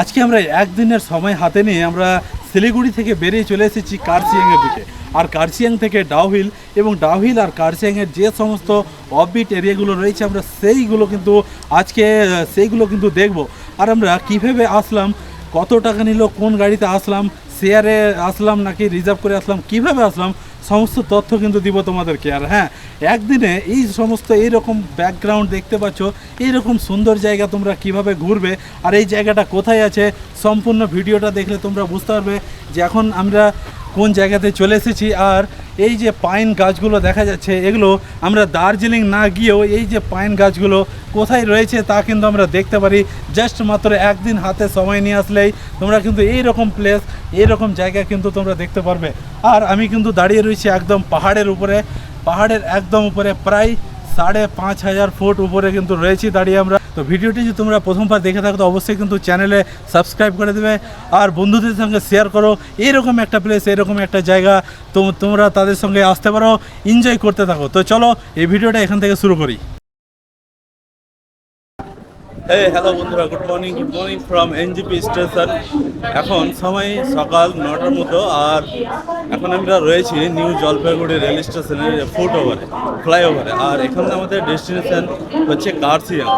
আজকে আমরা একদিনের সময় হাতে নিয়ে আমরা শিলিগুড়ি থেকে বেরিয়ে চলে এসেছি কার্সিয়াংয়ের দিকে। আর কার্সিয়াং থেকে ডাউহিল এবং ডাউহিল আর কার্সিয়াংয়ের যে সমস্ত অফবিট এরিয়াগুলো রয়েছে আমরা সেইগুলো কিন্তু আজকে, সেইগুলো কিন্তু দেখব। আর আমরা কীভাবে আসলাম, কত টাকা নিল, কোন গাড়িতে আসলাম শেয়ারে আসলাম নাকি রিজার্ভ করে আসলাম, কীভাবে আসলাম সমস্ত তথ্য কিন্তু দিব তোমাদেরকে। আর হ্যাঁ একদিনে এই সমস্ত এইরকম ব্যাকগ্রাউন্ড দেখতে পাচ্ছ, এইরকম সুন্দর জায়গা তোমরা কীভাবে ঘুরবে, আর এই জায়গাটা কোথায় আছে, সম্পূর্ণ ভিডিওটা দেখলে তোমরা বুঝতে পারবে যে এখন আমরা কোন জায়গাতে চলে এসেছি আর এই যে পাইন গাছগুলো দেখা যাচ্ছে, এগুলো আমরা দার্জিলিং না গিয়েও এই যে পাইন গাছগুলো কোথায় রয়েছে তা কিন্তু আমরা দেখতে পারি। জাস্ট মাত্র একদিন হাতে সময় নিয়ে আসলেই তোমরা কিন্তু এই রকম প্লেস এইরকম জায়গা কিন্তু তোমরা দেখতে পারবে। আর আমি কিন্তু দাঁড়িয়ে রয়েছি একদম পাহাড়ের উপরে, পাহাড়ের একদম উপরে প্রায় সাড়ে পাঁচ হাজার ফুট উপরে কিন্তু রয়েছি দাঁড়িয়ে আমরা। তো ভিডিওটি যদি তোমরা প্রথমবার দেখে থাকো, তো অবশ্যই কিন্তু চ্যানেলে সাবস্ক্রাইব করে দেবে আর বন্ধুদের সঙ্গে শেয়ার করো। এরকম একটা প্লেস এরকম একটা জায়গা তো তোমরা তাদের সঙ্গে আসতে পারো এনজয় করতে থাকো। তো চলো এই ভিডিওটা এখান থেকে শুরু করি। এই হ্যালো বন্ধুরা good morning good morning from NGP station এখন সময় সকাল নটার মতো, আর এখন আমরা রয়েছি নিউ জলপাইগুড়ি রেল স্টেশনের ফুট ওভারে ফ্লাইওভারে। আর এখানে আমাদের ডেস্টিনেশন হচ্ছে কার্সিয়াং।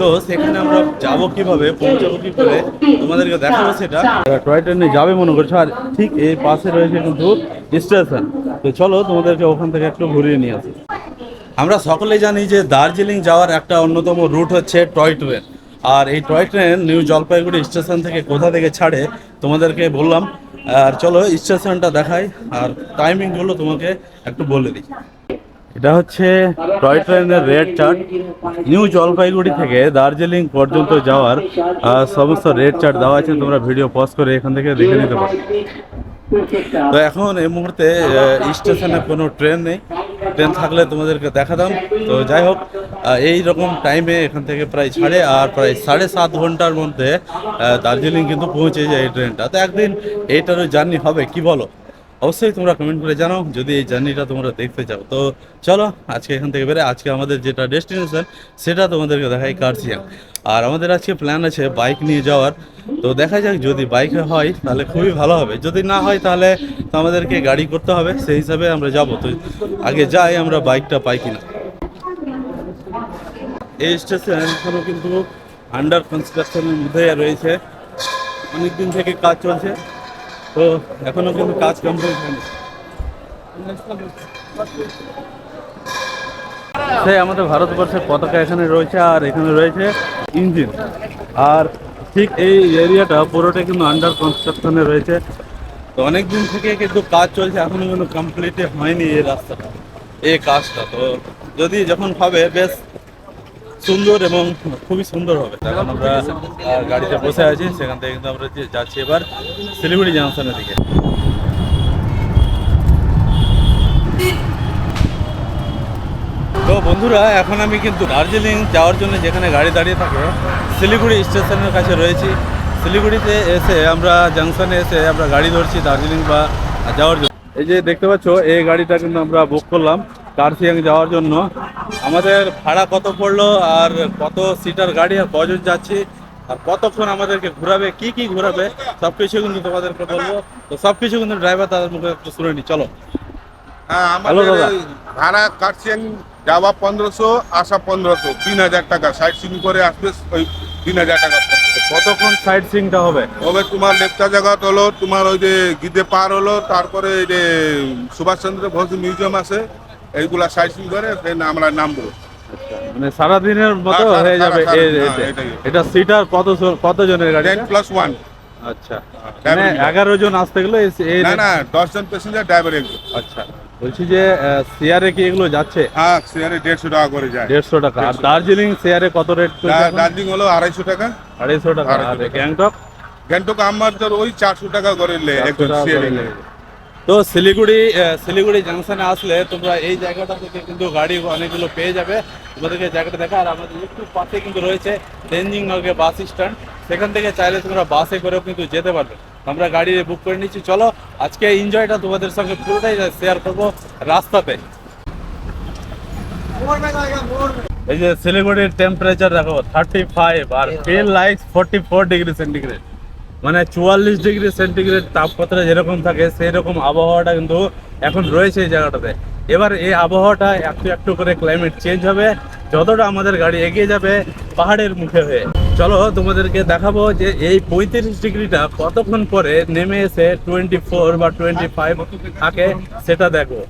তো সেখানে আমরা যাব কীভাবে, পৌঁছাবো কি করে, তোমাদেরকে দেখাবো সেটা। টয় ট্রেনে যাবে মনে করছ, আর ঠিক এই পাশে রয়েছে কিন্তু স্টেশন তো চলো তোমাদেরকে ওখান থেকে একটু ঘুরিয়ে নিয়ে আসি। আমরা সকলে জানি যে দার্জিলিং যাওয়ার একটা অন্যতম রুট হচ্ছে টয় ট্রেন। আর এই toy train new Jalpaiguri station থেকে কোথা থেকে ছাড়ে তোমাদেরকে বললাম। আর চলো স্টেশনটা দেখাই, আর টাইমিংগুলো তোমাকে একটু বলে দিই। এটা হচ্ছে টয় ট্রেনের রেড চার্ট। নিউ জলপাইগুড়ি থেকে দার্জিলিং পর্যন্ত যাওয়ার সমস্ত রেড চার্ট দেওয়া আছে, তোমরা ভিডিও পজ করে এখান থেকে দেখে নিতে পারো। তো এখন এই মুহূর্তে স্টেশনে কোনো ট্রেন নেই। ট্রেন থাকলে তোমাদেরকে দেখাতাম। তো যাই হোক এই রকম টাইমে এখান থেকে প্রায় ছাড়ে আর প্রায় সাড়ে সাত ঘণ্টার মধ্যে দার্জিলিং কিন্তু পৌঁছে যায় এই ট্রেনটা। তো একদিন এইটারও জার্নি হবে, কি বলো? অবশ্যই তোমরা কমেন্ট করে জানাও। যদি এই জার্নিটা তোমরা দেখতে চাও। তো চলো, আজকে এখান থেকে বেরে আজকে আমাদের যেটা ডেস্টিনেশন সেটা তোমাদেরকে দেখাই কার্সিয়াং আর আমাদের আজকে প্ল্যান আছে বাইক নিয়ে যাওয়ার। তো দেখা যাক, যদি বাইকে হয়, তাহলে খুবই ভালো হবে। যদি না হয়, তাহলে আমাদেরকে গাড়ি করতে হবে। সেই হিসাবে আমরা যাব। তো আগে যাই, আমরা বাইকটা পাই কিনা। এই স্টেশন এখনও কিন্তু আন্ডার কনস্ট্রাকশনের মধ্যে রয়েছে। অনেক দিন থেকে কাজ চলছে। তো এখনও কিন্তু কাজ কমপ্লিট হয়নি। সেই আমাদের ভারতবর্ষের পতাকা এখানে রয়েছে আর এখানে রয়েছে ইঞ্জিন। আর ঠিক এই এরিয়াটা পুরোটা কিন্তু আন্ডার কনস্ট্রাকশনে রয়েছে। তো অনেক দিন থেকে কিন্তু কাজ চলছে, এখনও কিন্তু কমপ্লিট হয়নি এই রাস্তাটা, এই কাজটা। তো যদি যখন হবে, বেশ সুন্দর এবং খুবই সুন্দর হবে। এখন আমরা গাড়িতে বসে আছি, সেখান থেকে কিন্তু আমরা যাচ্ছি এবার শিলিগুড়ি জাংশনের দিকে। তো বন্ধুরা, এখন আমি কিন্তু দার্জিলিং যাওয়ার জন্য যেখানে গাড়ি দাঁড়িয়ে থাকে, শিলিগুড়ি স্টেশনের কাছে রয়েছি। শিলিগুড়িতে এসে আমরা, জাংশনে এসে আমরা গাড়ি ধরছি দার্জিলিং বা যাওয়ার জন্য। এই যে দেখতে পাচ্ছ, এই গাড়িটা কিন্তু আমরা বুক করলাম। কার্সিয়াং যাওয়ার জন্য। আমাদের ভাড়া কত পড়ল আর কত সিটার গাড়ি আর কজন যাচ্ছি আর কতক্ষণ আমাদেরকে ঘোরাবে কি কি ঘোরাবে সব কিছু কিন্তু তোমাদেরকে বলব। তো সব কিছু কিন্তু ড্রাইভার তাদের মুখে একটু শুনে নি চলো। হ্যাঁ হ্যালো দাদা। ভাড়া কাটছেন যাওয়া পনেরোশো আসা পনেরোশো তিন হাজার টাকা। সাইড সিন করে আসবে ওই তিন হাজার টাকা। কতক্ষণ সাইড সিংটা হবে? তবে তোমার লেপচা জায়গা হলো তোমার ওই যে গিদে পার হলো তারপরে এই যে সুভাষচন্দ্র বোস মিউজিয়াম আছে এইগুলা সিন করে দেন আমরা নামবো। মানে সারাদিনের মতো হ্যাঁ, যাবে সারা- সারা- এ- হ্যাঁ, এটাই। এটা সিটার কত জন- কত জনের গাড়ি? টেন প্লাস ওয়ান আচ্ছা মানে। এগারো জন আসতে গেলে এই- না না দশজন প্যাসেঞ্জার ড্রাইভার একজন আচ্ছা বলছি যে শেয়ারে কি এগুলো যাচ্ছে? হ্যাঁ শেয়ারে দেড়শো টাকা করে যায়। দেড়শো টাকা। আর দার্জিলিং শেয়ারে কত রেট দা- দার্জিলিং হলো আড়াইশো টাকা। আড়াইশো টাকা। আর গ্যাংটক? গ্যাংটক আমাদের ওই চারশো টাকা করে লে একজন শেয়ারে। তো শিলিগুড়ি শিলিগুড়ি জাংশনে আসলে তোমরা এই জায়গাটা থেকে কিন্তু গাড়ি অনেকগুলো পেয়ে যাবে। তোমাদেরকে জায়গাটা দেখা আর আমাদের একটু পাশে কিন্তু রয়েছে তেনজিং নর্গে বাস স্ট্যান্ড। সেখান থেকে চাইলে তোমরা বাসে করেও কিন্তু যেতে পারবে। আমরা গাড়ি বুক করে নিচ্ছি। চলো, আজকে এনজয়টা তোমাদের সঙ্গে পুরোটাই শেয়ার করব রাস্তাতে। এই যে শিলিগুড়ির টেম্পারেচার দেখো থার্টি ফাইভ আর feel like forty four degree centigrade মানে চুয়াল্লিশ ডিগ্রি সেন্টিগ্রেড তাপমাত্রা যেরকম থাকে সেই রকম আবহাওয়াটা কিন্তু এখন রয়েছে এই জায়গাটাতে। এবার এই আবহাওয়াটা একটু একটু করে ক্লাইমেট চেঞ্জ হবে, যতটা আমাদের গাড়ি এগিয়ে যাবে পাহাড়ের মুখে হয়ে। চলো তোমাদেরকে দেখাবো যে এই পঁয়ত্রিশ ডিগ্রিটা কতক্ষণ পরে নেমে এসে টোয়েন্টি ফোর বা টোয়েন্টি ফাইভ থাকে, সেটা দেখো।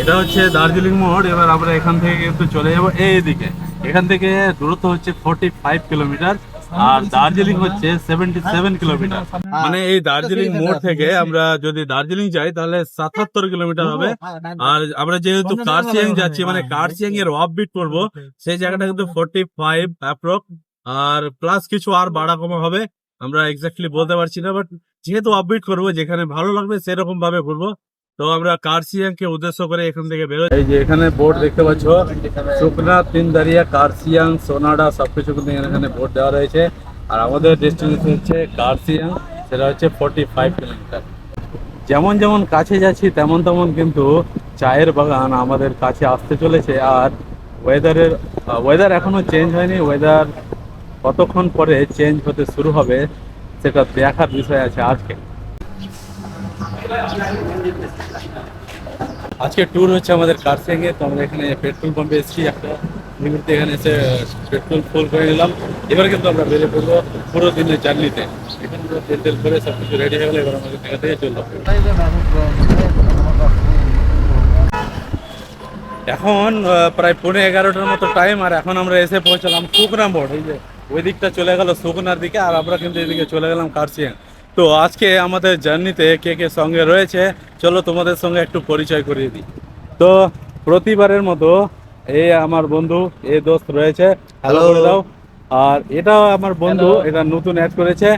এটা হচ্ছে দার্জিলিং মোড়, এবার আমরা এখান থেকে কিন্তু চলে যাব এইদিকে। এখান থেকে দূরত্ব হচ্ছে ফোর্টি ফাইভ কিলোমিটার আর দার্জিলিং হচ্ছে সেভেন্টি সেভেন কিলোমিটার মানে এই দার্জিলিং মোড় থেকে আমরা যদি দার্জিলিং যাই, তাহলে সাতাত্তর কিলোমিটার হবে। আর আমরা যেহেতু কার্সিয়াং যাচ্ছি মানে কার্সিয়াং এর অফ বিট করব, সেই জায়গাটা কিন্তু ফোর্টি ফাইভ অ্যাপ্রক্স আর প্লাস কিছু আর বাড়া কমা হবে, আমরা এক্স্যাক্টলি বলতে পারছি না বাট যেহেতু আপবিট করব, যেখানে ভালো লাগবে সেরকম ভাবে করব তো আমরা কার্সিয়াং কে উদ্দেশ্য করে এখান থেকে বেরো এই যে এখানে বোর্ড দেখতে পাচ্ছ, শুকনা তিনদারিয়া কার্সিয়াং, সোনাডা, সবকিছু কিন্তু এখানে বোর্ড দেওয়া রয়েছে। আর আমাদের ডেস্টিনেশন হচ্ছে কার্সিয়াং, সেটা হচ্ছে ফোর্টি ফাইভ কিলোমিটার যেমন যেমন কাছে যাচ্ছি, তেমন তেমন কিন্তু চায়ের বাগান আমাদের কাছে আসতে চলেছে। আর ওয়েদারের ওয়েদার এখনও চেঞ্জ হয়নি। ওয়েদার কতক্ষণ পরে চেঞ্জ হতে শুরু হবে, সেটা দেখার বিষয় আছে আজকে। আজকে ট্যুর হচ্ছে আমাদের কার্সিয়াং এ তো আমরা এখানে পেট্রোল পাম্পে এসেছি। একটা মুহূর্তে এখানে এসে পেট্রোল ফুল করে নিলাম। এবার কিন্তু আমরা বেরিয়ে পড়ব পুরো দিনের জার্নিতে এখানে তেল করে সব কিছু রেডি হয়ে গেলে, এবার আমাদের দেখা থেকে চললাম এখন প্রায় পৌনে এগারোটার মতো টাইম আর এখন আমরা এসে পৌঁছালাম সুকনা মোড়। এই যে, ওই দিকটা চলে গেল সুকনার দিকে, আর আমরা কিন্তু এদিকে চলে গেলাম কার্সিয়াং। তো আজকে আমাদের জার্নিতে কে কে সঙ্গে রয়েছে চলো তোমাদের সঙ্গে একটু পরিচয় করিয়ে দিই। তো প্রতিবারের মতো এই আমার বন্ধু এই দোস্ত রয়েছে হ্যালো করে দাও। আর এটাও আমার বন্ধু এটা নতুন অ্যাড করেছে।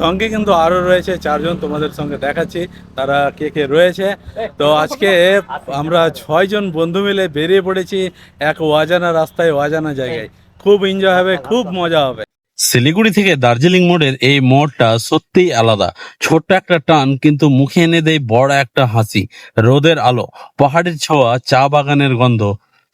সঙ্গে কিন্তু আরও রয়েছে চারজন তোমাদের সঙ্গে দেখাচ্ছি তারা কে কে রয়েছে। তো আজকে আমরা ছয়জন বন্ধু মিলে বেরিয়ে পড়েছি এক অজানা রাস্তায় অজানা জায়গায়। খুব এনজয় হবে খুব মজা হবে। শিলিগুড়ি থেকে দার্জিলিং মোড়ের এই মোড়টা সত্যিই আলাদা। ছোট্ট একটা টান, কিন্তু মুখে এনে দেয় বড় একটা হাসি। রোদের আলো, পাহাড়ের ছোঁয়া, চা বাগানের গন্ধ,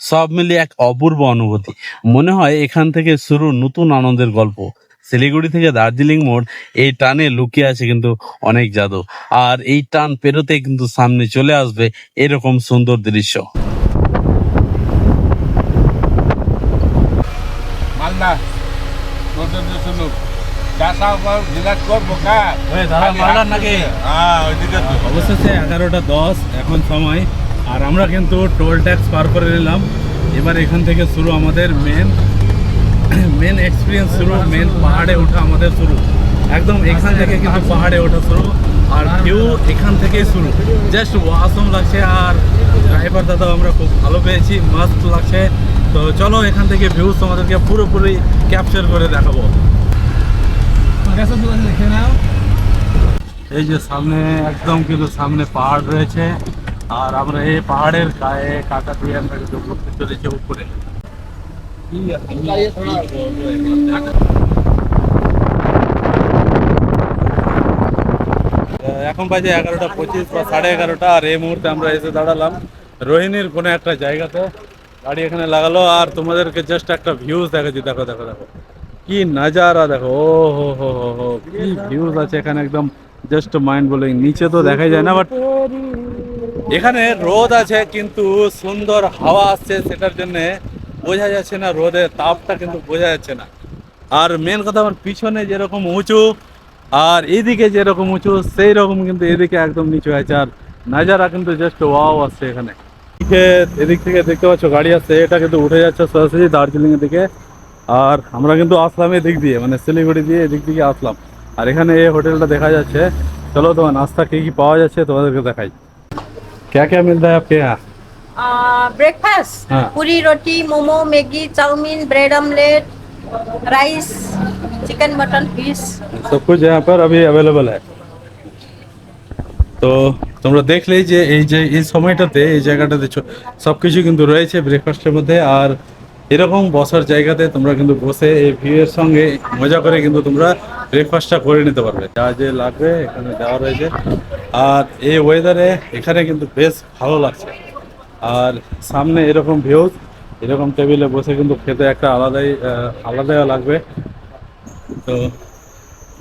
সব মিলিয়ে এক অপূর্ব অনুভূতি। মনে হয় এখান থেকে শুরু নতুন আনন্দের গল্প। শিলিগুড়ি থেকে দার্জিলিং মোড়, এই টানে লুকিয়ে আছে কিন্তু অনেক জাদু। আর এই টান পেরোতে কিন্তু সামনে চলে আসবে এরকম সুন্দর দৃশ্য মালদা তোদের দেশের লোক চাষা বিলাস করব কা ওই দাদা মালদার নাকি? হ্যাঁ ওইদিকে তো অবশেষে এগারোটা দশ এখন সময়। আর আমরা কিন্তু টোল ট্যাক্স পার করে নিলাম। এবার এখান থেকে শুরু আমাদের মেন মেন এক্সপিরিয়েন্স শুরু মেন পাহাড়ে ওঠা আমাদের শুরু। একদম এখান থেকে কিন্তু পাহাড়ে ওঠা শুরু। আর ভিউ এখান থেকেই শুরু। জাস্ট ওয়াসম লাগছে। আর ড্রাইভার দাদাও আমরা খুব ভালো পেয়েছি। মাস্ত লাগছে। তো চলো এখান থেকে ভিউজ তোমাদেরকে পুরোপুরি ক্যাপচার করে দেখাবো। এই যে সামনে একদম কিন্তু সামনে পাহাড় রয়েছে, আর আমরা এই পাহাড়ের গায়ে কাটা দিয়ে আমরা কিন্তু ঘুরতে চলেছি উপরে। এখন বাজে এগারোটা পঁচিশ বা সাড়ে এগারোটা, আর এই মুহূর্তে আমরা এসে দাঁড়ালাম রোহিণীর কোনো একটা জায়গাতে। গাড়ি এখানে লাগালো, আর তোমাদেরকে জাস্ট একটা ভিউজ দেখাচ্ছি। দেখো দেখো দেখো। কি নাজারা দেখো, ও হো হো হো কি ভিউজ আছে এখানে একদম জাস্ট মাইন্ড ব্লোয়িং নিচে তো দেখা যায় না বাট এখানে রোদ আছে কিন্তু সুন্দর হাওয়া আসছে, সেটার জন্য বোঝা যাচ্ছে না রোদের তাপটা কিন্তু বোঝা যাচ্ছে না। আর মেন কথা আমার পিছনে যেরকম উঁচু, আর এদিকে যেরকম উঁচু সেই রকম কিন্তু এদিকে একদম নিচু আছে, আর নাজারা কিন্তু জাস্ট ওয়াও আসছে এখানে। এদিক থেকে দেখতে পাচ্ছ গাড়ি আসছে, এটা কিন্তু উঠে যাচ্ছে সরাসরি দার্জিলিং এর দিকে। আর আমরা কিন্তু আসলাম এদিক দিয়ে মানে শিলিগুড়ি দিয়ে এদিক দিকে আসলাম আর এখানে এই হোটেলটা দেখা যাচ্ছে চলো তোমার নাস্তা কি কি পাওয়া যাচ্ছে তোমাদেরকে দেখাই क्या क्या मिलता है आपके यहाँ ब्रेकफास्ट हाँ। पूरी रोटी momo Maggi chowmein bread omelette rice chicken mutton fish सब कुछ यहाँ पर अभी अवेलेबल है তো তোমরা দেখলেই যে এই যে এই সময়টাতে এই জায়গাটাতে ছ- সবকিছু কিন্তু রয়েছে ব্রেকফাস্টের মধ্যে আর এরকম বসার জায়গাতে তোমরা কিন্তু বসে এই ভিউয়ের সঙ্গে মজা করে কিন্তু তোমরা ব্রেকফাস্টটা করে নিতে পারবে। যা যে লাগবে এখানে দেওয়া রয়েছে। আর এই ওয়েদারে এখানে কিন্তু বেশ ভালো লাগছে। আর সামনে এরকম ভিউজ এরকম টেবিলে বসে কিন্তু খেতে একটা আলাদাই আলাদাই লাগবে। তো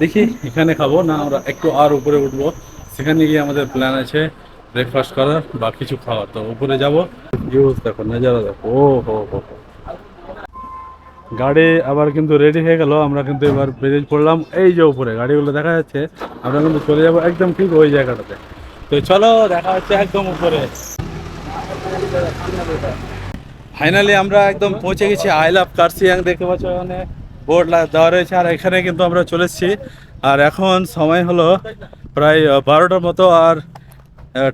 দেখি এখানে খাব না আমরা একটু আর উপরে উঠবো। সেখানে গিয়ে আমাদের প্ল্যান আছে ব্রেকফাস্ট করার, বা কিছু খাওয়ার। তো উপরে যাব। ভিউজ দেখো, নজারা দেখো। ও হো হো হো। গাড়ি আবার কিন্তু রেডি হয়ে গেল। আমরা কিন্তু এবার বেরিয়ে পড়লাম এই যে উপরে গাড়িগুলো দেখা যাচ্ছে, আমরা কিন্তু চলে যাব একদম ঠিক ওই জায়গাটাতে। তো চলো, দেখা হচ্ছে একদম উপরে। ফাইনালি আমরা একদম পৌঁছে গেছি। আই লাভ কার্সিয়াং দেখতে পাচ্ছ এখানে বোর্ড দেওয়া রয়েছে। আর এখানে কিন্তু আমরা চলে এসেছি। আর এখন সময় হলো প্রায় বারোটার মতো। আর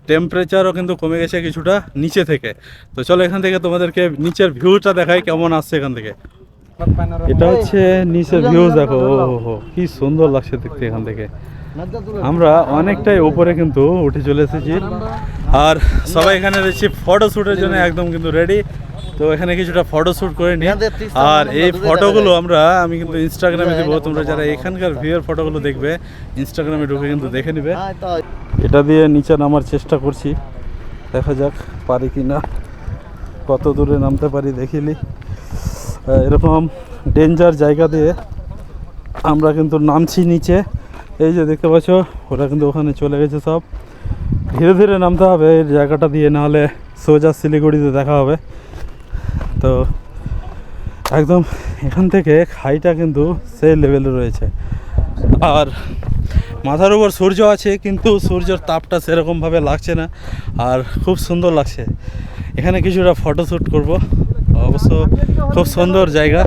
টেম্পারেচারও কিন্তু কমে গেছে কিছুটা নিচে থেকে। তো চলো এখান থেকে তোমাদেরকে নিচের ভিউটা দেখাই কেমন আসছে এখান থেকে। এটা হচ্ছে নিচের ভিউজ দেখো ও কি সুন্দর লাগছে দেখতে এখান থেকে। আমরা অনেকটাই উপরে কিন্তু উঠে চলে এসেছি। আর সবাই এখানে রয়েছে ফটো শ্যুটের জন্য একদম কিন্তু রেডি তো এখানে কিছুটা ফটো শ্যুট করে নিই। আর এই ফটোগুলো আমরা, আমি কিন্তু ইনস্টাগ্রামে দেবো, তোমরা যারা এখানকার ভিউয়ের ফটোগুলো দেখবে ইনস্টাগ্রামে ঢুকে কিন্তু দেখে নিবে। এটা দিয়ে নিচে নামার চেষ্টা করছি। দেখা যাক পারি কি না কত দূরে নামতে পারি, দেখিলি। এরকম ডেঞ্জার জায়গা দিয়ে আমরা কিন্তু নামছি নিচে। এই যে দেখতে পাচ্ছ, ওরা কিন্তু ওখানে চলে গেছে সব। ধীরে ধীরে নামতে হবে, এই জায়গাটা দিয়ে নাহলে সোজা শিলিগুড়িতে দেখা হবে। তো একদম এখান থেকে খাইটা কিন্তু সেই লেভেলে রয়েছে। আর মাথার উপর সূর্য আছে, কিন্তু সূর্যের তাপটা সেরকমভাবে লাগছে না। আর খুব সুন্দর লাগছে। এখানে কিছুটা ফটোশ্যুট করব। অবশ্য খুব সুন্দর জায়গা।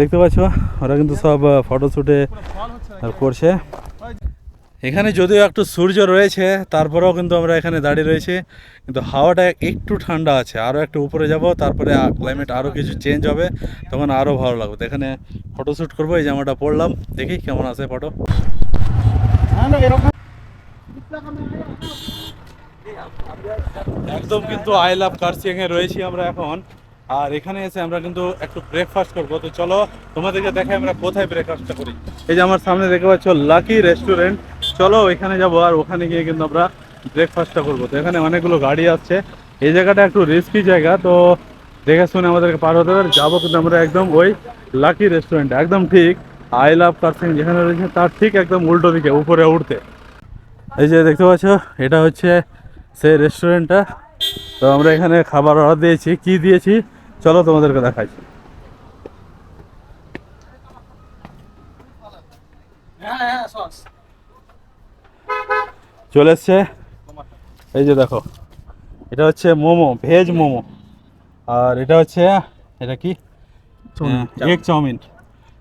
দেখতে পাচ্ছ, ওরা কিন্তু সব ফটোশ্যুটে করছে। এখানে যদিও একটু সূর্য রয়েছে, তারপরেও কিন্তু আমরা এখানে দাঁড়িয়ে রয়েছি। কিন্তু হাওয়াটা একটু ঠান্ডা আছে আরও একটু উপরে যাব, তারপরে ক্লাইমেট আরও কিছু চেঞ্জ হবে, তখন আরও ভালো লাগবে। এখানে ফটোশ্যুট করব, এই জামাটা পরলাম, দেখি কেমন আছে ফটো একদম কিন্তু আই লাভ এ রয়েছি আমরা এখন। আর এখানে এসে আমরা কিন্তু একটু ব্রেকফাস্ট করব। তো চলো, তোমাদেরকে দেখে আমরা কোথায় ব্রেকফাস্টটা করি? এই যে আমার সামনে দেখতে পাচ্ছ লাকি রেস্টুরেন্ট চলো ওইখানে যাব আর ওখানে গিয়ে কিন্তু আমরা ব্রেকফাস্টটা করব। তো এখানে অনেকগুলো গাড়ি আসছে এই জায়গাটা একটু রিস্কি জায়গা, তো দেখে শুনে আমাদেরকে পার হতে পারে যাব কিন্তু আমরা একদম ওই লাকি রেস্টুরেন্ট একদম ঠিক আই লাভ কার্সিং যেখানে রয়েছে, তার ঠিক একদম উল্টো দিকে, উপরে উঠতে। এই যে দেখতে পাচ্ছ, এটা হচ্ছে সেই রেস্টুরেন্টটা তো আমরা এখানে খাবার অর্ডার দিয়েছি। কি দিয়েছি? চলো তোমাদেরকে দেখাই। চলে এসছে। এই যে দেখো এটা হচ্ছে মোমো ভেজ মোমো। আর এটা হচ্ছে এটা কি? Egg chowmein.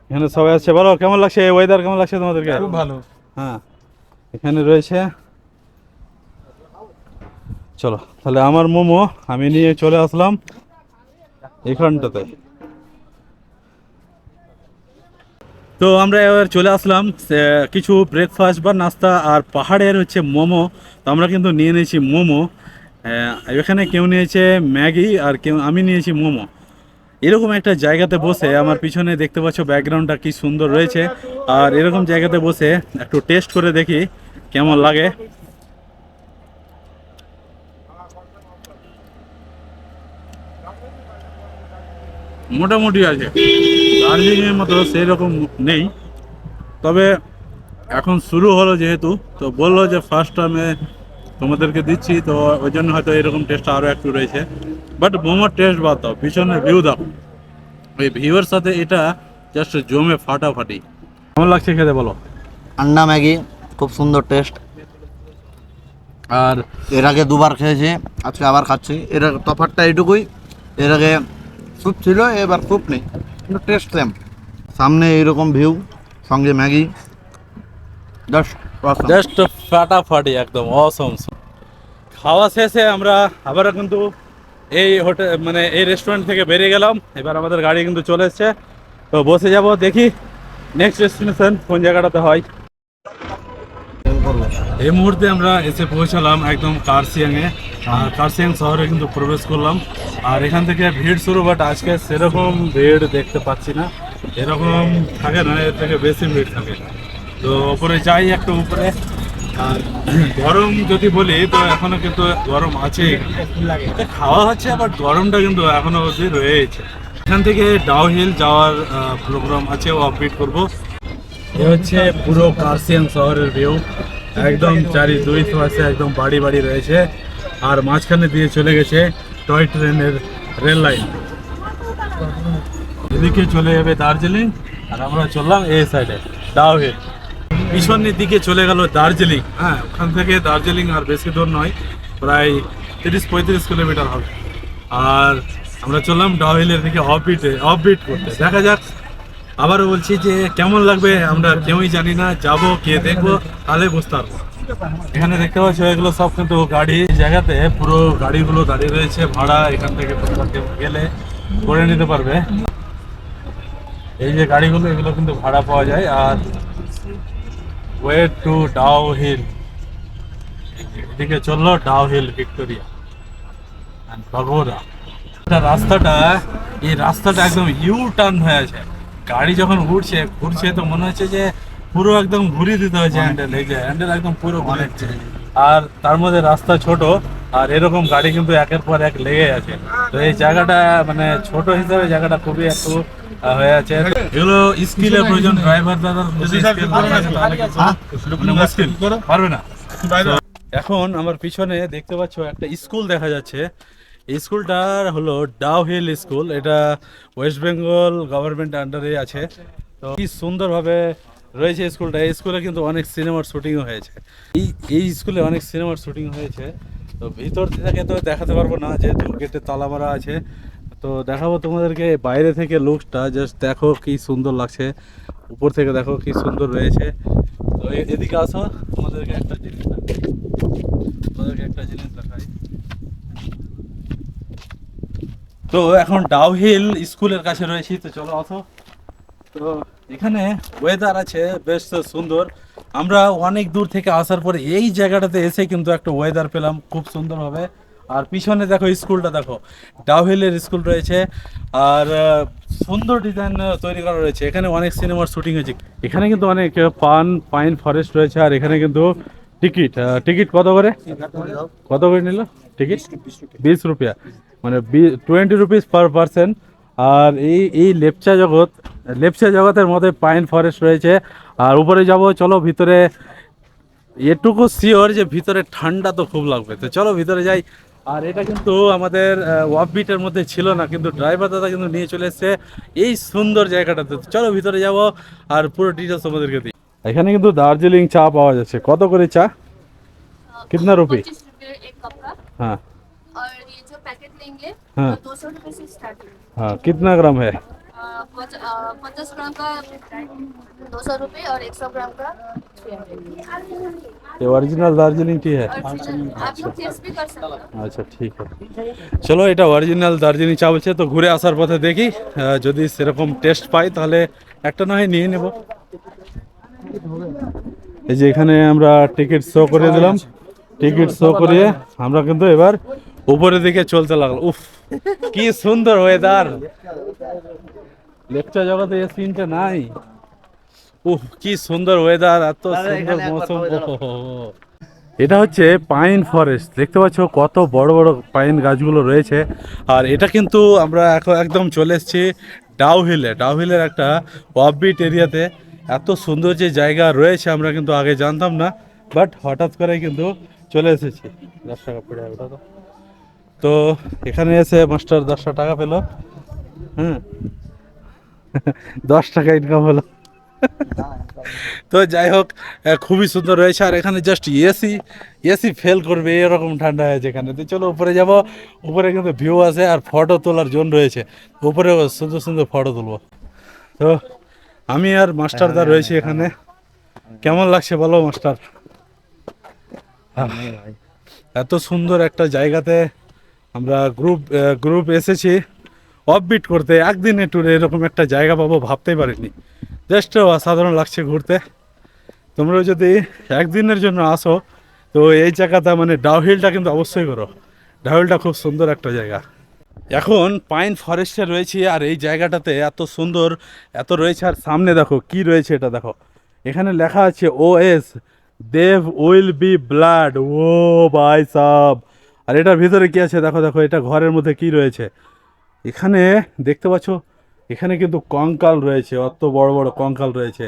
এখানে সবাই আছে। বলো কেমন লাগছে? এই ওয়েদার কেমন লাগছে তোমাদেরকে? খুব ভালো। হ্যাঁ এখানে রয়েছে। চলো তাহলে আমার মোমো আমি নিয়ে চলে আসলাম। এখানটাতে তো আমরা এবার চলে আসলাম কিছু ব্রেকফাস্ট বা নাস্তা আর পাহাড়ের হচ্ছে মোমো। তো আমরা কিন্তু নিয়ে নিয়েছি মোমো। এখানে কেউ নিয়েছে ম্যাগি আর কেউ, আমি নিয়েছি মোমো। এরকম একটা জায়গাতে বসে আমার পিছনে দেখতে পাচ্ছ ব্যাকগ্রাউন্ডটা কি সুন্দর রয়েছে। আর এরকম জায়গাতে বসে একটু টেস্ট করে দেখি কেমন লাগে। মোটামুটি আছে। দার্জিলিংয়ের মতো সেই রকম নেই। তবে এখন শুরু হলো যেহেতু, তো বলল যে ফার্স্ট টাইমে তোমাদেরকে দিচ্ছি, তো ওই জন্য হয়তো এরকম টেস্ট আরও একটু রয়েছে। বাট মোমোর টেস্ট বাদ দাও, পিছনের ভিউ দাও। ওই ভিউয়ের সাথে এটা জাস্ট জমে ফাটাফাটি। কেমন লাগছে খেতে বলো? আন্ডা ম্যাগি, খুব সুন্দর টেস্ট আর এর আগে দুবার খেয়েছি, আজকে আবার খাচ্ছি। এর আগে তফাৎটা এইটুকুই। এর আগে স্যুপ ছিল, এবার স্যুপ নেই। কিন্তু টেস্ট সেম সামনে এইরকম ভিউ সঙ্গে ম্যাগি। জাস্ট জাস্ট ফাটাফাটি, একদম অসম খাওয়া শেষে আমরা আবার কিন্তু এই হোটেল মানে এই রেস্টুরেন্ট থেকে বেরিয়ে গেলাম। এবার আমাদের গাড়ি কিন্তু চলে এসছে। তো বসে যাব, দেখি নেক্সট ডেস্টিনেশন কোন জায়গাটাতে হয়। এই মুহূর্তে আমরা এসে পৌঁছালাম একদম কার্সিয়াংয়ে আর কার্সিয়াং শহরে কিন্তু প্রবেশ করলাম। আর এখান থেকে ভিড় শুরু বাট আজকে সেরকম ভিড় দেখতে পাচ্ছি না। এরকম থাকে না, এর থেকে বেশি ভিড় থাকে। তো ওপরে যাই একটু উপরে। আর গরম যদি বলি, তো এখনও কিন্তু গরম আছে খাওয়া হচ্ছে বাট গরমটা কিন্তু এখনও অবধি রয়েছে এখান থেকে ডাউ হিল যাওয়ার প্রোগ্রাম আছে, ও আপডেট করব। এ হচ্ছে পুরো কার্সিয়াং শহরের ভিউ একদম চারি দুই পাশে একদম বাড়ি বাড়ি রয়েছে। আর মাঝখানে দিয়ে চলে গেছে টয় ট্রেনের রেল লাইন। এদিকে চলে যাবে দার্জিলিং, আর আমরা চললাম এই সাইডে ডাউ হিল পিছনের দিকে চলে গেল দার্জিলিং। হ্যাঁ ওখান থেকে দার্জিলিং আর বেশি দূর নয়, প্রায় তিরিশ পঁয়ত্রিশ কিলোমিটার হবে। আর আমরা চললাম ডাউ হিলের দিকে অফবিটে অফবিট করতে। দেখা যাক আবারও বলছি যে কেমন লাগবে আমরা কেউই জানি না, যাব কে দেখব, তাহলে বুঝতে পারব। এখানে দেখতে পাচ্ছ, এগুলো সব কিন্তু গাড়ি জায়গাতে, পুরো গাড়িগুলো দাঁড়িয়ে রয়েছে, ভাড়া এখান থেকে গেলে করে নিতে পারবে। এই যে গাড়িগুলো, এগুলো কিন্তু ভাড়া পাওয়া যায়, আর ওয়ে টু ডাউ হিল এদিকে চলল ডাউ হিল ভিক্টোরিয়া রাস্তাটা, এই রাস্তাটা একদম ইউ টার্ন হয়ে আছে। গাড়ি যখন উঠছে ঘুরছে তো মনে হচ্ছে যে পুরো একদম ঘুরিয়ে দিতে হয়েছে হ্যান্ডেল এই যে হ্যান্ডেল একদম পুরো ঘুরেছে আর তার মধ্যে রাস্তা ছোট আর এরকম গাড়ি কিন্তু একের পর এক লেগে আছে। তো এই জায়গাটা মানে ছোট হিসাবে জায়গাটা খুবই একটু হয়ে আছে। এগুলো স্কিলের প্রয়োজন ড্রাইভার দাদার মানে মুশকিল পারবে না। এখন আমার পিছনে দেখতে পাচ্ছ একটা স্কুল দেখা যাচ্ছে। স্কুলটার হলো ডাউ হিল স্কুল এটা ওয়েস্ট বেঙ্গল গভর্নমেন্ট আন্ডারে আছে। তো কি সুন্দরভাবে রয়েছে স্কুলটা, এই স্কুলে কিন্তু অনেক সিনেমার শুটিংও হয়েছে। এই এই স্কুলে অনেক সিনেমার শুটিং হয়েছে। তো ভিতর থেকে তো দেখাতে পারব না, যেহেতু গেটে তালা মারা আছে। তো দেখাবো তোমাদেরকে বাইরে থেকে লুকসটা জাস্ট দেখো কি সুন্দর লাগছে। উপর থেকে দেখো কি সুন্দর রয়েছে। তো এদিকে আসো, তোমাদেরকে একটা জিনিস। তোমাদেরকে একটা জিনিস দেখাই। তো এখন ডাউ হিল স্কুলের কাছে রয়েছি, তো চলো আসো তো এখানে ওয়েদার আছে, বেশ সুন্দর। আমরা অনেক দূর থেকে আসার পরে এই জায়গাটাতে এসে কিন্তু একটা ওয়েদার পেলাম, খুব সুন্দরভাবে আর পিছনে দেখো স্কুলটা, দেখো। ডাউহিলের স্কুল রয়েছে, আর সুন্দর ডিজাইন তৈরি করা রয়েছে। এখানে অনেক সিনেমার শুটিং হয়েছে। এখানে কিন্তু অনেক পান পাইন ফরেস্ট রয়েছে, আর এখানে কিন্তু টিকিট টিকিট কত করে? কত করে নিল? টিকিট? বিশ রুপিয়া। মানে টোয়েন্টি রুপিস পার পার্সন আর এই এই লেপচা জগৎ, লেপচা জগতের মধ্যে পাইন ফরেস্ট রয়েছে। আর উপরে যাব, চলো ভিতরে। এটুকু শিওর যে ভিতরে ঠান্ডা তো খুব লাগবে। তো চলো ভিতরে যাই। আর এটা কিন্তু আমাদের ওয়াফবিটের মধ্যে ছিল না, কিন্তু ড্রাইভার দাদা কিন্তু নিয়ে চলে এসছে। এই সুন্দর জায়গাটাতে। চলো ভিতরে যাব, আর পুরো ডিটেলস তোমাদেরকে দিই। এখানে কিন্তু দার্জিলিং চা পাওয়া যাচ্ছে কত করে চা कितना रुपए? पच्चीस रुपये एक कप का হ্যাঁ और ये जो पैकेट लेंगे हाँ। दो सौ रुपये से स्टार्टिंग হ্যাঁ कितना ग्राम है पचास ग्राम का दो सौ रुपये और एक सौ ग्राम का थ्री हंड्रेड ये ओरिजिनल दार्जिलिंग टी है आप लोग टेस्ट भी कर सकते हो আচ্ছা ঠিক আছে চলো এটা অরিজিনাল দার্জিলিং চা বলছে তো ঘুরে আসার পথে দেখি আহ, যদি সেরকম টেস্ট পাই তাহলে একটা না হয় নিয়ে নেব এই যে এখানে আমরা টিকিট শো করে দিলাম। টিকিট শো করিয়ে আমরা কিন্তু এবার উপরের দিকে চলতে লাগল। উফ কি সুন্দর ওয়েদার লেপচা জগতে এই সিনটা নাই। উফ কি সুন্দর ওয়েদার এত সুন্দর মৌসুম। এটা হচ্ছে পাইন ফরেস্ট দেখতে পাচ্ছ কত বড় বড় পাইন গাছগুলো রয়েছে। আর এটা কিন্তু আমরা এখন একদম চলে এসেছি ডাউহিলে ডাউহিলের একটা অফবিট এরিয়াতে এত সুন্দর যে জায়গা রয়েছে আমরা কিন্তু আগে জানতাম না বাট হঠাৎ করে কিন্তু চলে এসেছি। দশ টাকা পড়ে ওটা তো। তো এখানে এসে মাস্টার দশটা টাকা পেল হ্যাঁ দশ টাকা ইনকাম হলো। তো যাই হোক খুবই সুন্দর রয়েছে আর এখানে জাস্ট এসি এসি ফেল করবে এরকম ঠান্ডা হয়েছে এখানে। তো চলো উপরে যাব উপরে কিন্তু ভিউ আছে আর ফটো তোলার জোন রয়েছে। উপরে সুন্দর সুন্দর ফটো তুলবো। তো আমি আর মাস্টারদা রয়েছি এখানে। কেমন লাগছে বলো, মাস্টার? এত সুন্দর একটা জায়গাতে আমরা গ্রুপ গ্রুপ এসেছি। অফবিট করতে একদিনে ট্যুরে এরকম একটা জায়গা পাবো ভাবতেই পারিনি। জাস্ট অসাধারণ লাগছে ঘুরতে। তোমরা যদি একদিনের জন্য আসো, তো এই জায়গাটা মানে ডাউহিলটা কিন্তু অবশ্যই করো। ডাউহিলটা খুব সুন্দর একটা জায়গা। এখন পাইন ফরেস্টে রয়েছি আর এই জায়গাটাতে এত সুন্দর, এত রয়েছে। আর সামনে দেখো, কি রয়েছে এটা দেখো। এখানে লেখা আছে ও S Dev will be blood oh by sub. আর এটার ভিতরে কি আছে? দেখো দেখো, এটা ঘরের মধ্যে কি রয়েছে? এখানে দেখতে পাচ্ছ, এখানে কিন্তু কঙ্কাল রয়েছে, অত বড় বড় কঙ্কাল রয়েছে।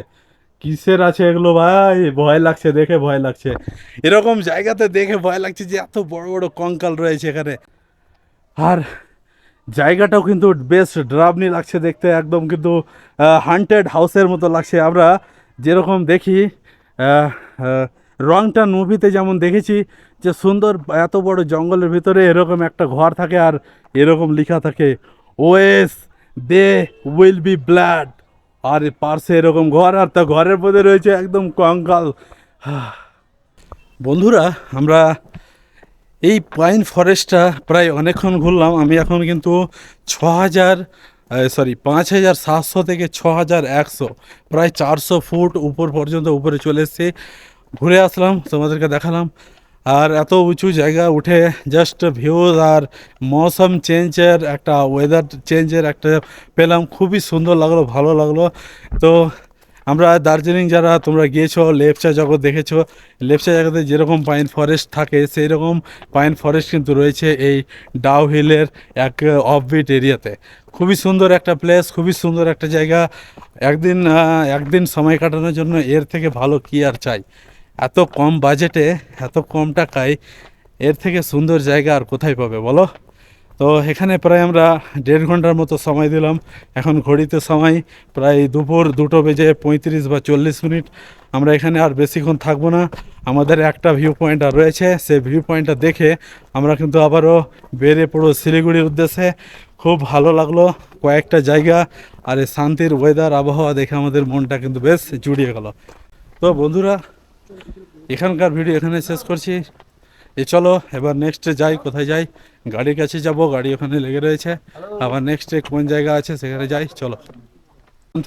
কিসের আছে এগুলো ভাই? ভয় লাগছে, দেখে ভয় লাগছে। এরকম জায়গাতে দেখে ভয় লাগছে যে এত বড় বড় কঙ্কাল রয়েছে এখানে। আর জায়গাটাও কিন্তু বেশ ড্রাবনি লাগছে দেখতে, একদম কিন্তু হান্টেড হাউসের মতো লাগছে। আমরা যেরকম দেখি রংটা মুভিতে যেমন দেখেছি, যে সুন্দর এত বড় জঙ্গলের ভিতরে এরকম একটা ঘর থাকে আর এরকম লেখা থাকে ways they will be blood আর পার্শ্বে এরকম ঘর, আর তা ঘরের মধ্যে রয়েছে একদম কঙ্কাল। বন্ধুরা, আমরা এই পাইন ফরেস্টটা প্রায় অনেকক্ষণ ঘুরলাম। আমি এখন কিন্তু ছ হাজার সরি পাঁচ হাজার সাতশো থেকে ছ হাজার একশো, প্রায় চারশো ফুট উপর পর্যন্ত উপরে চলে এসেছি। ঘুরে আসলাম, তোমাদেরকে দেখালাম। আর এত উঁচু জায়গা উঠে জাস্ট ভিউজ আর মৌসুম চেঞ্জের একটা ওয়েদার চেঞ্জের একটা পেলাম। খুবই সুন্দর লাগল, ভালো লাগল। তো আমরা দার্জিলিং যারা, তোমরা গিয়েছো, লেপচা জগৎ দেখেছ, লেপচা জগতে যেরকম পাইন ফরেস্ট থাকে সেই রকম পাইন ফরেস্ট কিন্তু রয়েছে এই ডাউ হিলের এক অফবিট এরিয়াতে। খুবই সুন্দর একটা প্লেস, খুবই সুন্দর একটা জায়গা। একদিন একদিন সময় কাটানোর জন্য এর থেকে ভালো কি আর চাই? এত কম বাজেটে, এত কম টাকায় এর থেকে সুন্দর জায়গা আর কোথায় পাবে বলো? তো এখানে প্রায় আমরা দেড় ঘণ্টার মতো সময় দিলাম। এখন ঘড়িতে সময় প্রায় দুপুর দুটো বেজে পঁয়ত্রিশ বা চল্লিশ মিনিট। আমরা এখানে আর বেশিক্ষণ থাকব না। আমাদের একটা ভিউ পয়েন্ট আর রয়েছে। সেই ভিউ পয়েন্টটা দেখে আমরা কিন্তু আবারও বেরিয়ে পড়ো শিলিগুড়ির উদ্দেশ্যে। খুব ভালো লাগল কয়েকটা জায়গা আর এই শান্তির ওয়েদার আবহাওয়া দেখে আমাদের মনটা কিন্তু বেশ জুড়িয়ে গেল। তো বন্ধুরা, এখানকার ভিডিও এখানে শেষ করছি। এ চলো এবার নেক্সটে যাই কোথায় যাই? গাড়ির কাছে যাব গাড়ি ওখানে লেগে রয়েছে। আবার নেক্সটে কোন জায়গা আছে সেখানে যাই চলো।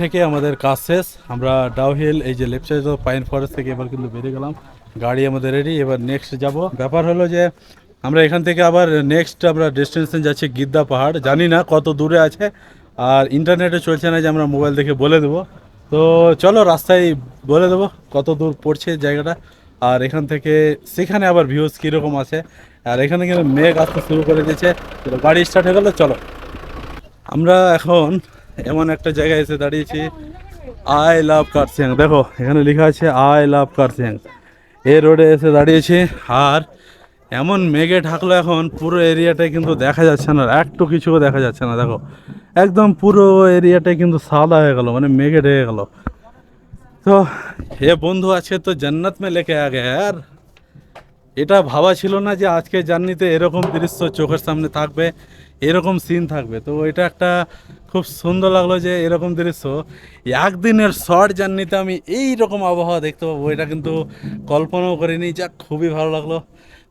থেকে আমাদের কাজ শেষ। আমরা ডাউহিল এই যে লেফট সাইড পাইন ফরেস্ট থেকে এবার কিন্তু বেরিয়ে গেলাম। গাড়ি আমাদের রেডি এবার নেক্সট যাব। ব্যাপার হলো যে আমরা এখান থেকে আবার নেক্সট আমরা ডেস্টিনেশন যাচ্ছি গিদ্দা পাহাড়। জানি না কত দূরে আছে আর ইন্টারনেটে চলছে না যে আমরা মোবাইল দেখে বলে দেবো। তো চলো রাস্তায় বলে দেবো কত দূর পড়ছে জায়গাটা। আর এখান থেকে সেখানে আবার ভিউজ কীরকম আছে? আর এখানে কিন্তু মেঘ আসতে শুরু করে দিয়েছে। গাড়ি স্টার্ট হয়ে গেলো চলো। আমরা এখন এমন একটা জায়গায় এসে দাঁড়িয়েছি। আই লাভ কার্সিয়াং দেখো, এখানে লেখা আছে আই লাভ কার্সিয়াং এই রোডে এসে দাঁড়িয়েছি। আর এমন মেঘে ঢাকলো এখন, পুরো এরিয়াটাই কিন্তু দেখা যাচ্ছে না। একটু কিছুও দেখা যাচ্ছে না, দেখো। একদম পুরো এরিয়াটাই কিন্তু সাদা হয়ে গেল মানে মেঘে ঢেকে গেল। তো হে বন্ধু আজকে তো জান্নাত মে লেকে আগে, আর এটা ভাবা ছিল না যে আজকে জার্নিতে এরকম দৃশ্য চোখের সামনে থাকবে, এরকম সিন থাকবে। তো এটা একটা খুব সুন্দর লাগল যে এরকম দৃশ্য। একদিনের শর্ট জার্নিতে আমি এই রকম আবহাওয়া দেখতে পাবো, এটা কিন্তু কল্পনাও করিনি যা খুবই ভালো লাগল।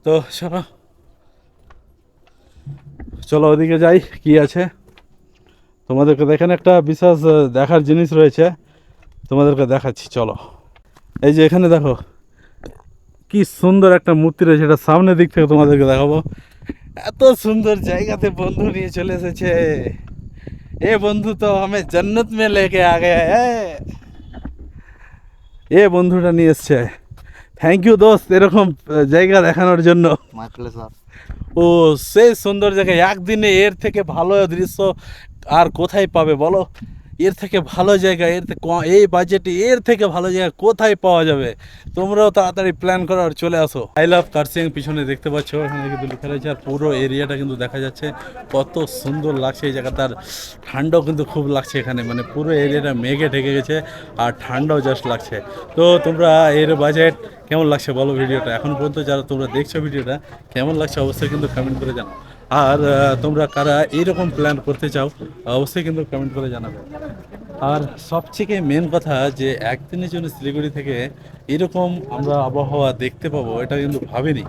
তো চলো চলো ওদিকে যাই, কি আছে? তোমাদেরকে দেখেন একটা বিশেষ দেখার জিনিস রয়েছে। তোমাদেরকে দেখাচ্ছি চলো। এই যে এখানে দেখো কি সুন্দর একটা মূর্তি রয়েছে এটা সামনের দিক থেকে তোমাদেরকে দেখাবো। এত সুন্দর জায়গাতে বন্ধু নিয়ে চলে এসেছে। এ বন্ধু তো আমি জন্নত মে লেকে আগে এ বন্ধুটা নিয়ে এসছে। থ্যাংক ইউ দোস্ত এরকম জায়গা দেখানোর জন্য। ও সেই সুন্দর জায়গায় একদিনে এর থেকে ভালো দৃশ্য আর কোথায় পাবে বলো? এর থেকে ভালো জায়গা, এর এই বাজেটে এর থেকে ভালো জায়গা কোথায় পাওয়া যাবে? তোমরাও তাড়াতাড়ি প্ল্যান করো আর চলে আসো। আই লাভ কার্সিং পিছনে দেখতে পাচ্ছ, এখানে কিন্তু লেখা রয়েছে, আর পুরো এরিয়াটা কিন্তু দেখা যাচ্ছে কত সুন্দর লাগছে এই জায়গাটার। ঠান্ডাও কিন্তু খুব লাগছে এখানে মানে পুরো এরিয়াটা মেঘে ঢেকে গেছে, আর ঠান্ডাও জাস্ট লাগছে। তো তোমরা এর বাজেট কেমন লাগছে বলো ভিডিওটা এখন পর্যন্ত যারা তোমরা দেখছ ভিডিওটা কেমন লাগছে অবশ্যই কিন্তু কমেন্ট করে জানাও। আর তোমরা কারা এইরকম প্ল্যান করতে চাও, অবশ্যই কিন্তু কমেন্ট করে জানাবে। আর সবথেকে মেন কথা যে, একদিনের জন্য শিলিগুড়ি থেকে এরকম আমরা আবহাওয়া দেখতে পাবো, এটা কিন্তু ভাবিনি।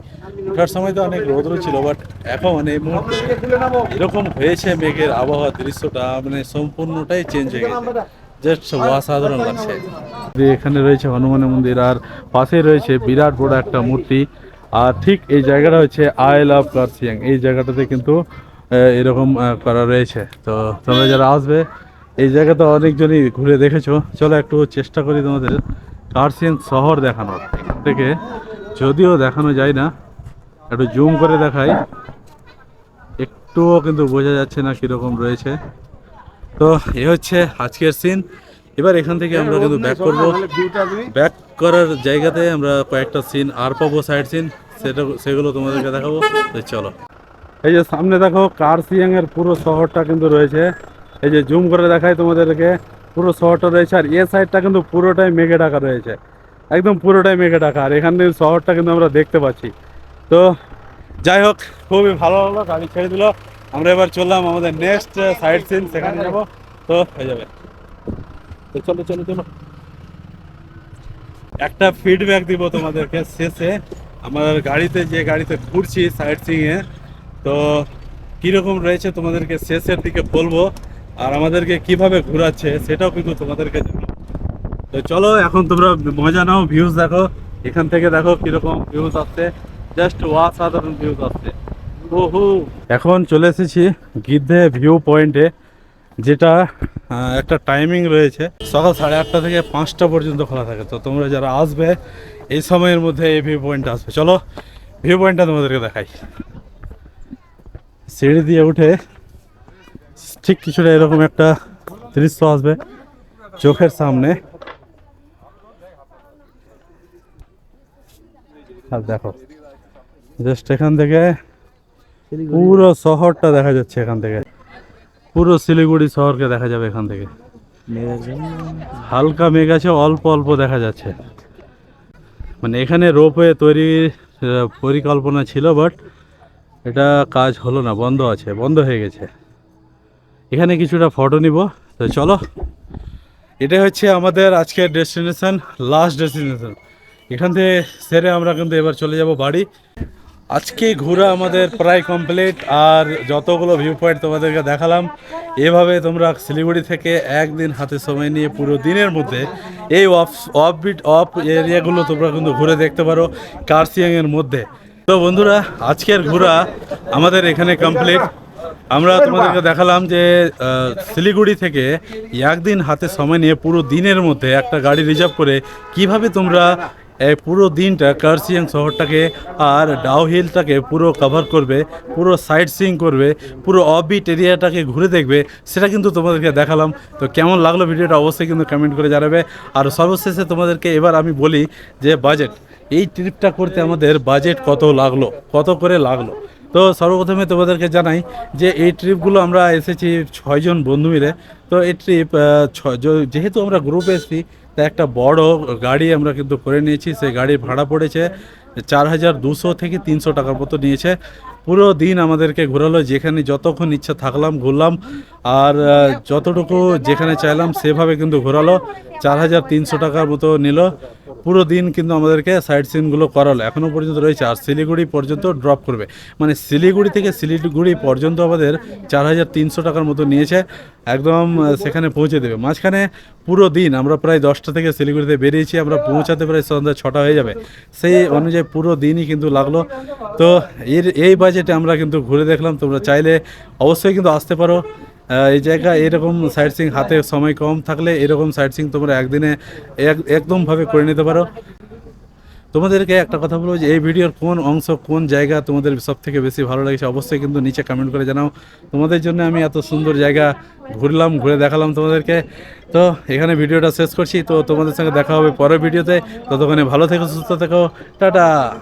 ওঠার সময় তো অনেক রোদ্র ছিল বাট এখন এই মুহূর্তে এরকম হয়েছে মেঘের আবহাওয়া দৃশ্যটা মানে সম্পূর্ণটাই চেঞ্জ হয়ে গেছে। জাস্ট অসাধারণ লাগছে। এখানে রয়েছে হনুমানের মন্দির, আর পাশে রয়েছে বিরাট বড় একটা মূর্তি। আর ঠিক এই জায়গাটা হচ্ছে আই লাভ কার্সিয়াং। এই জায়গাটাতে কিন্তু এরকম করা রয়েছে। তো তোমরা যারা আসবে, এই জায়গাতে অনেকজনই ঘুরে দেখেছ। চলো একটু চেষ্টা করি তোমাদের কার্সিয়াং শহর দেখানোর। থেকে যদিও দেখানো যায় না, একটু জুম করে দেখাই। একটুও কিন্তু বোঝা যাচ্ছে না কীরকম রয়েছে। তো এ হচ্ছে আজকের সিন এবার এখান থেকে আমরা কিন্তু ব্যাক করব। ব্যাক করার জায়গাতে আমরা কয়েকটা সিন আর পাবো সাইড সিন সেটা সেগুলো তোমাদেরকে দেখাবো। চলো। এই যে সামনে দেখো কার্সিয়াং এর পুরো শহরটা কিন্তু রয়েছে। এই যে জুম করে দেখাই তোমাদেরকে পুরো শহরটা রয়েছে আর এ সাইডটা কিন্তু পুরোটাই মেঘে ঢাকা রয়েছে। একদম পুরোটাই মেঘে ঢাকা আর এখান থেকে শহরটা কিন্তু আমরা দেখতে পাচ্ছি। তো যাই হোক খুবই ভালো হলো গাড়ি ছেড়ে দিল। আমরা এবার চললাম আমাদের নেক্সট সাইড সিন সেখানে যাব। তো হয়ে যাবে। তো চলো চলো চলো। একটা ফিডব্যাক দিব তোমাদেরকে শেষে। আমার গাড়িতে যে গাড়িতে ঘুরছি সাইড সিং এ তো কীরকম রয়েছে তোমাদেরকে শেষের দিকে বলব আর আমাদেরকে কীভাবে ঘোরাচ্ছে সেটাও কিন্তু তোমাদেরকে জানাব। তো চলো এখন তোমরা মজা নাও ভিউজ দেখো এখান থেকে দেখো কীরকম ভিউজ আসছে। জাস্ট অসাধারণ ভিউজ আসছে। ওহু এখন চলে এসেছি গিদ্ধে ভিউ পয়েন্টে যেটা একটা টাইমিং রয়েছে। সকাল সাড়ে আটটা থেকে পাঁচটা পর্যন্ত খোলা থাকে। তো তোমরা যারা আসবে, এই সময়ের মধ্যে এই ভিউ পয়েন্টে আসবে। চলো ভিউ পয়েন্টটা তোমাদেরকে দেখাই। সিঁড়ি দিয়ে উঠে, ঠিক কিছুটা এরকম একটা দৃশ্য আসবে চোখের সামনে। আর দেখো জাস্ট এখান থেকে পুরো শহরটা দেখা যাচ্ছে এখান থেকে। পুরো শিলিগুড়ি শহরকে দেখা যাবে এখান থেকে। হালকা মেঘ আছে, অল্প অল্প দেখা যাচ্ছে। মানে এখানে রোপওয়ে তৈরির পরিকল্পনা ছিল, বাট এটা কাজ হলো না, বন্ধ আছে, বন্ধ হয়ে গেছে। এখানে কিছুটা ফটো নিব, তো চলো। এটা হচ্ছে আমাদের আজকের ডেস্টিনেশন লাস্ট ডেস্টিনেশন এখান থেকে সেরে আমরা কিন্তু এবার চলে যাব বাড়ি। আজকে ঘোরা আমাদের প্রায় কমপ্লিট আর যতগুলো ভিউ পয়েন্ট তোমাদেরকে দেখালাম, এভাবে তোমরা শিলিগুড়ি থেকে একদিন হাতে সময় নিয়ে পুরো দিনের মধ্যে এই অফ অফ বিট অফ এরিয়াগুলো তোমরা কিন্তু ঘুরে দেখতে পারো কার্সিয়াংয়ের মধ্যে। তো বন্ধুরা, আজকের ঘোরা আমাদের এখানে কমপ্লিট আমরা তোমাদেরকে দেখালাম যে শিলিগুড়ি থেকে একদিন হাতে সময় নিয়ে পুরো দিনের মধ্যে একটা গাড়ি রিজার্ভ করে কীভাবে তোমরা এই পুরো দিনটা কার্সিয়াং শহরটাকে আর ডাউ হিলটাকে পুরো কভার করবে, পুরো সাইট সিইং করবে, পুরো অবিট এরিয়াটাকে ঘুরে দেখবে, সেটা কিন্তু তোমাদেরকে দেখালাম। তো কেমন লাগল ভিডিওটা অবশ্যই কিন্তু কমেন্ট করে জানাবে। আর সর্বশেষে তোমাদেরকে এবার আমি বলি যে বাজেট এই ট্রিপটা করতে আমাদের বাজেট কত লাগল, কত করে লাগল? তো সর্বপ্রথমে তোমাদেরকে জানাই যে এই ট্রিপগুলো আমরা এসেছি ছয়জন বন্ধু মিলে। তো এই ট্রিপ যেহেতু আমরা গ্রুপে এসেছি একটা বড় গাড়ি আমরা কিন্তু করে নিয়েছি, সেই গাড়ি ভাড়া পড়েছে চার হাজার দুশো থেকে তিনশো টাকার মতো নিয়েছে। পুরো দিন আমাদেরকে ঘোরালো, যেখানে যতক্ষণ ইচ্ছা থাকলাম, ঘুরলাম, আর যতটুকু যেখানে চাইলাম সেভাবে কিন্তু ঘোরালো। চার হাজার তিনশো টাকার মতো নিল। পুরো দিন কিন্তু আমাদেরকে সাইড সিনগুলো করালো। এখনও পর্যন্ত রয়েছে। আর শিলিগুড়ি পর্যন্ত ড্রপ করবে। মানে শিলিগুড়ি থেকে শিলিগুড়ি পর্যন্ত আমাদের চার হাজার তিনশো টাকার মতো নিয়েছে। একদম সেখানে পৌঁছে দেবে। মাঝখানে পুরো দিন আমরা প্রায় দশটা থেকে শিলিগুড়িতে বেরিয়েছি। আমরা পৌঁছাতে প্রায় সন্ধ্যা ছটা হয়ে যাবে। সেই অনুযায়ী পুরো দিনই কিন্তু লাগল। তো এর, এই বাজেটে আমরা কিন্তু ঘুরে দেখলাম। তোমরা চাইলে অবশ্যই কিন্তু আসতে পারো। এই জায়গা এরকম সাইট সিং হাতে সময় কম থাকলে এরকম সাইট সিং তোমরা একদিনে এক- একদমভাবে করে নিতে পারো। তোমাদেরকে একটা কথা বলব যে এই ভিডিওর কোন অংশ কোন জায়গা তোমাদের সব থেকে বেশি ভালো লেগেছে অবশ্যই কিন্তু নিচে কমেন্ট করে জানাও। তোমাদের জন্য আমি এত সুন্দর জায়গা ঘুরলাম, ঘুরে দেখালাম তোমাদেরকে। তো এখানে ভিডিওটা শেষ করছি। তো তোমাদের সঙ্গে দেখা হবে পরের ভিডিওতে। ততক্ষণে ভালো থেকো, সুস্থ থেকো। টাটা।